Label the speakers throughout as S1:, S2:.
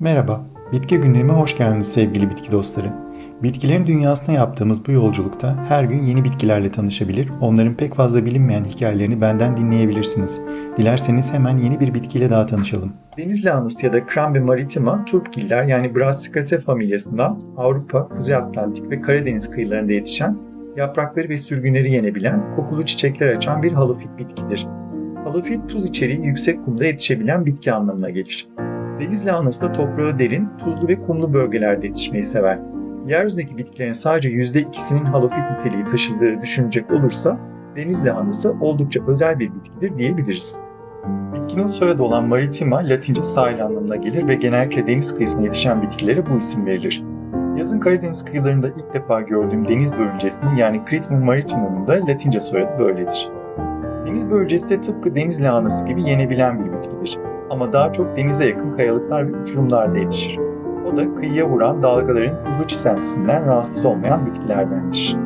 S1: Merhaba, Bitki Günlüğü'me hoş geldiniz sevgili bitki dostları. Bitkilerin dünyasına yaptığımız bu yolculukta her gün yeni bitkilerle tanışabilir, onların pek fazla bilinmeyen hikayelerini benden dinleyebilirsiniz. Dilerseniz hemen yeni bir bitkiyle daha tanışalım. Deniz lahanası ya da Crambe maritima turpgiller yani Brassicaceae familyasından Avrupa, Kuzey Atlantik ve Karadeniz kıyılarında yetişen, yaprakları ve sürgünleri yenebilen, kokulu çiçekler açan bir halofit bitkidir. Halofit tuz içeriği yüksek kumda yetişebilen bitki anlamına gelir. Deniz lahanası da toprağı derin, tuzlu ve kumlu bölgelerde yetişmeyi sever. Yeryüzündeki bitkilerin sadece %2'sinin halofit niteliği taşıdığı düşünecek olursa deniz lahanası oldukça özel bir bitkidir diyebiliriz. Bitkinin soyadı olan maritima latince sahil anlamına gelir ve genellikle deniz kıyısına yetişen bitkilere bu isim verilir. Yazın Karadeniz kıyılarında ilk defa gördüğüm deniz börülcesinin yani Critmum maritimum'un da latince soyadı böyledir. Deniz börülcesi de tıpkı deniz lahanası gibi yenebilen bir bitkidir ama daha çok denize yakın kayalıklar ve uçurumlarda yetişir. O da kıyıya vuran dalgaların tuzlu çisentisinden rahatsız olmayan bitkilerdendir.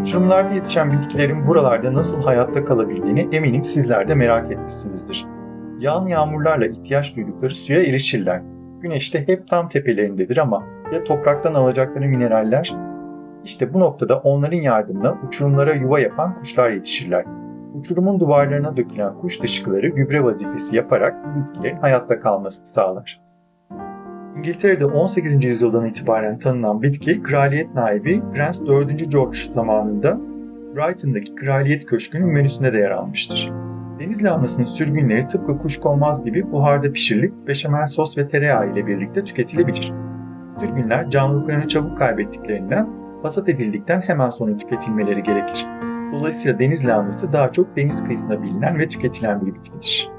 S1: Uçurumlarda yetişen bitkilerin buralarda nasıl hayatta kalabildiğini eminim sizler de merak etmişsinizdir. Yağan yağmurlarla ihtiyaç duydukları suya erişirler. Güneş de hep tam tepelerindedir ama ya topraktan alacakları mineraller? İşte bu noktada onların yardımına uçurumlara yuva yapan kuşlar yetişirler uçurumun duvarlarına dökülen kuş dışkıları gübre vazifesi yaparak bitkilerin hayatta kalmasını sağlar. İngiltere'de 18. yüzyıldan itibaren tanınan bitki, kraliyet naibi Prens 4. George zamanında Brighton'daki kraliyet köşkünün menüsünde de yer almıştır. Deniz lahanasının sürgünleri tıpkı kuşkonmaz gibi buharda pişirilip beşamel sos ve tereyağı ile birlikte tüketilebilir. Sürgünler canlılıklarını çabuk kaybettiklerinden hasat edildikten hemen sonra tüketilmeleri gerekir. Dolayısıyla deniz lahanası daha çok deniz kıyısında bilinen ve tüketilen bir bitkidir.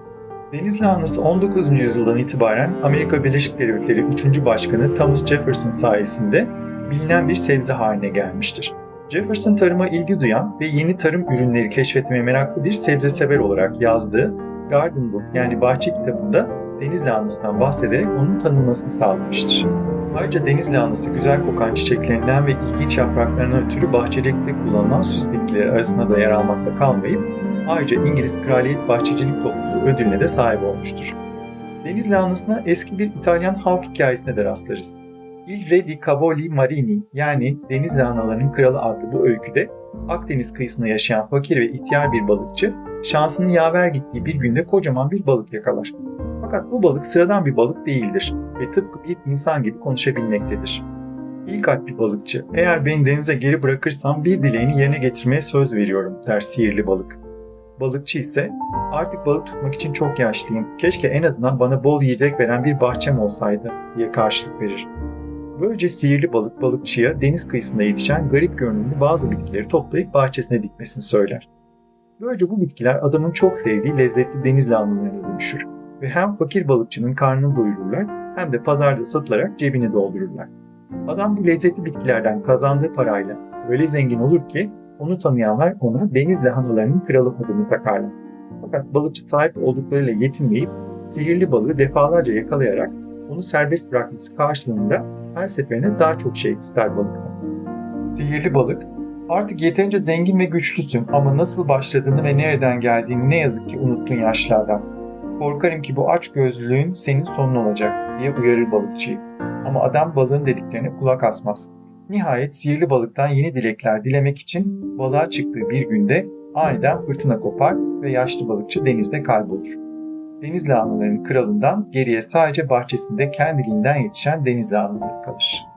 S1: Deniz lahanası 19. yüzyıldan itibaren Amerika Birleşik Devletleri 3. Başkanı Thomas Jefferson sayesinde bilinen bir sebze haline gelmiştir. Jefferson tarıma ilgi duyan ve yeni tarım ürünleri keşfetmeye meraklı bir sebze sever olarak yazdığı Garden Book yani bahçe kitabında deniz lahanasından bahsederek onun tanınmasını sağlamıştır. Ayrıca deniz lahanası güzel kokan çiçeklerinden ve ilginç yapraklarından ötürü bahçecilikte kullanılan süs bitkileri arasında da yer almakta kalmayıp ayrıca İngiliz Kraliyet Bahçecilik Topluluğu ödülüne de sahip olmuştur. Deniz lahanasına eski bir İtalyan halk hikayesine de rastlarız. Il Re di Cavoli Marini yani Deniz Lahanalarının Kralı adlı bu öyküde Akdeniz kıyısında yaşayan fakir ve ihtiyar bir balıkçı şansının yaver gittiği bir günde kocaman bir balık yakalar. Fakat bu balık sıradan bir balık değildir ve tıpkı bir insan gibi konuşabilmektedir. İyi kalp bir balıkçı, eğer beni denize geri bırakırsan bir dileğini yerine getirmeye söz veriyorum der sihirli balık. Balıkçı ise artık balık tutmak için çok yaşlıyım, keşke en azından bana bol yiyecek veren bir bahçem olsaydı diye karşılık verir. Böylece sihirli balık balıkçıya deniz kıyısında yetişen garip görünümlü bazı bitkileri toplayıp bahçesine dikmesini söyler. Böylece bu bitkiler adamın çok sevdiği lezzetli deniz lahanalarına dönüşür ve hem fakir balıkçının karnını doyururlar hem de pazarda satılarak cebini doldururlar. Adam bu lezzetli bitkilerden kazandığı parayla öyle zengin olur ki onu tanıyanlar ona deniz lahanalarının kralı adını takarlar. Fakat balıkçı sahip olduklarıyla yetinmeyip sihirli balığı defalarca yakalayarak onu serbest bırakması karşılığında her seferinde daha çok şey ister balıktan. Sihirli balık, artık yeterince zengin ve güçlüsün ama nasıl başladığını ve nereden geldiğini ne yazık ki unuttun yaşlardan. Korkarım ki bu aç gözlülüğün senin sonun olacak diye uyarır balıkçıyı. Ama adam balığın dediklerine kulak asmaz. Nihayet sihirli balıktan yeni dilekler dilemek için balığa çıktığı bir günde aniden fırtına kopar ve yaşlı balıkçı denizde kaybolur. Deniz lahanalarının kralından geriye sadece bahçesinde kendiliğinden yetişen deniz lahanaları kalır.